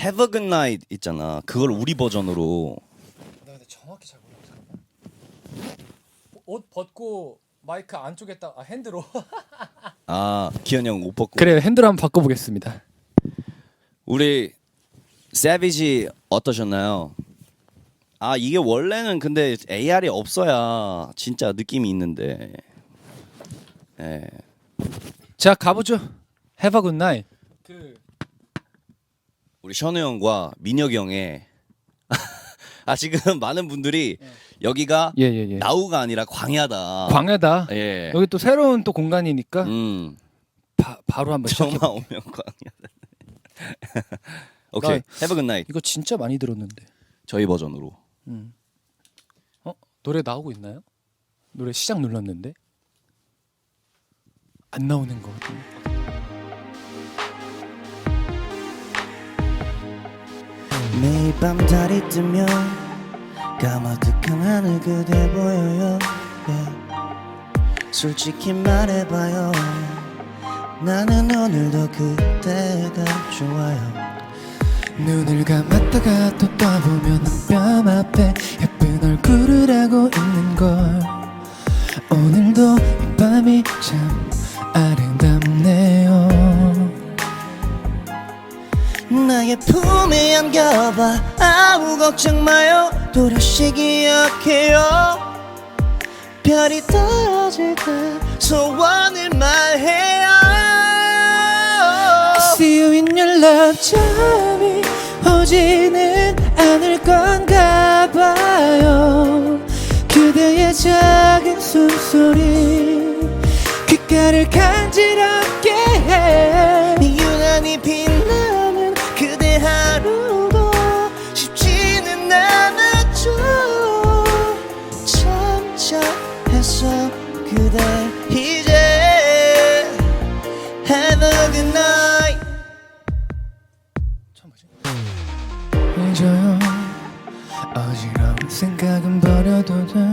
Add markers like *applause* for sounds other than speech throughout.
Have a good night 있잖아. 그걸 우리 버전으로 나 근데 정확히 잘 몰라. 잠깐만. 옷 벗고 마이크 안쪽에다 아 핸드로. *laughs* 아 기현이 형옷 벗고 그래 핸드로 한번 바꿔보겠습니다. 우리 세비지 어떠셨나요? 아 이게 원래는 근데 AR이 없어야 진짜 느낌이 있는데. 예. 자 가보죠. Have a good night. 그 우리 션우 형과 민혁이 형의 *laughs* 아 지금 많은 분들이 여기가 예 예 예. 나우가 아니라 광야다. 광야다. 예. 여기 또 새로운 또 공간이니까 음. 바, 바로 한번 시작해. 저만 오면 광야다. *laughs* 오케이. 나- Have a good night. 이거 진짜 많이 들었는데. 저희 버전으로. 음. 어 노래 나오고 있나요? 노래 시작 눌렀는데 안 나오는 거 같은데. 매일 밤 달이 뜨면 까마득한 하늘 그대 보여요. Yeah. 솔직히 말해봐요. 나는 오늘도 그대가 좋아요. 눈을 감았다가 또 떠보면 뺨 앞에 예쁜 얼굴을 하고 있는 걸. 오늘도 이 밤이 참 아름답네 나의 품에 안겨봐. 아무 걱정 마요. 도로시 기억해요. 별이 떨어질 때 소원을 말해요. See you in your love 잠이 오지는 않을 건가 봐요. 그대의 작은 숨소리. 귓가를 간지럽게 참자 했어. 그대 이제 Have a good night. 잊어요. 어지러운 생각은 버려도 돼.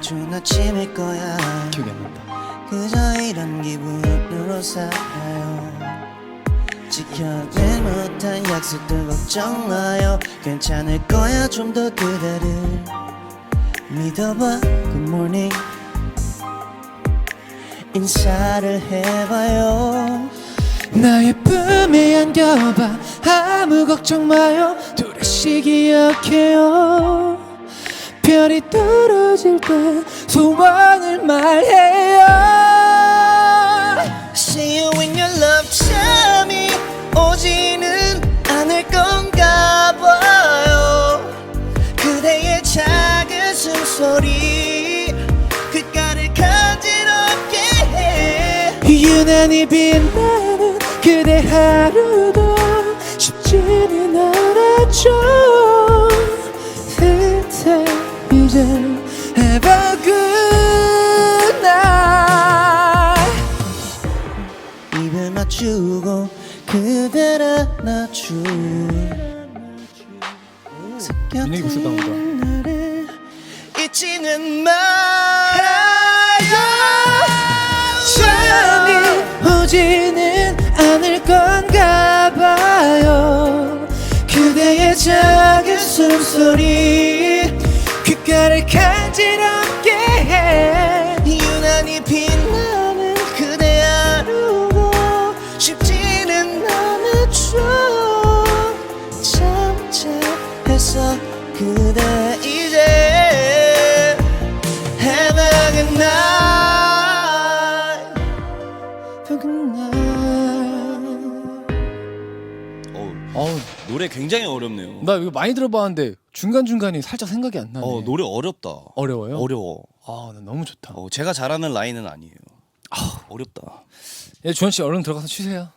좋은 아침일 거야. 기억이 안 난다. 그저 이런 기분으로 살아요. 지켜질 못한 약속들 걱정 마요. 괜찮을 거야 좀 더 그대를 믿어봐 Good morning. 인사를 해봐요. 나의 품에 안겨봐. 아무 걱정 마요. 두레시 기억해요. 별이 떨어질 때 소원을 말해요 소리 귓가를 간지럽게 해. 유난히 빛나는 그대 하루도 쉽지는 않았죠. 그대 이제 night. 입을 맞추고 그대를 안아줄 민혁이 목소리 나온다. 잊지는 말아요. 잠이 오지는 않을 건가 봐요. 그대의 작은 숨소리 귓가를 간지럽게 해. 유난히 빛나는 그대 하루도 쉽지는 않았죠. 했어 그대 어우, 노래 굉장히 어렵네요. 나 이거 많이 들어봤는데 중간 중간에 살짝 생각이 안 나네 어, 노래 어렵다. 어려워요? 어려워. 아, 나 너무 좋다 어, 제가 잘하는 라인은 아니에요. 아, 어렵다. 예, 주원 씨 얼른 들어가서 쉬세요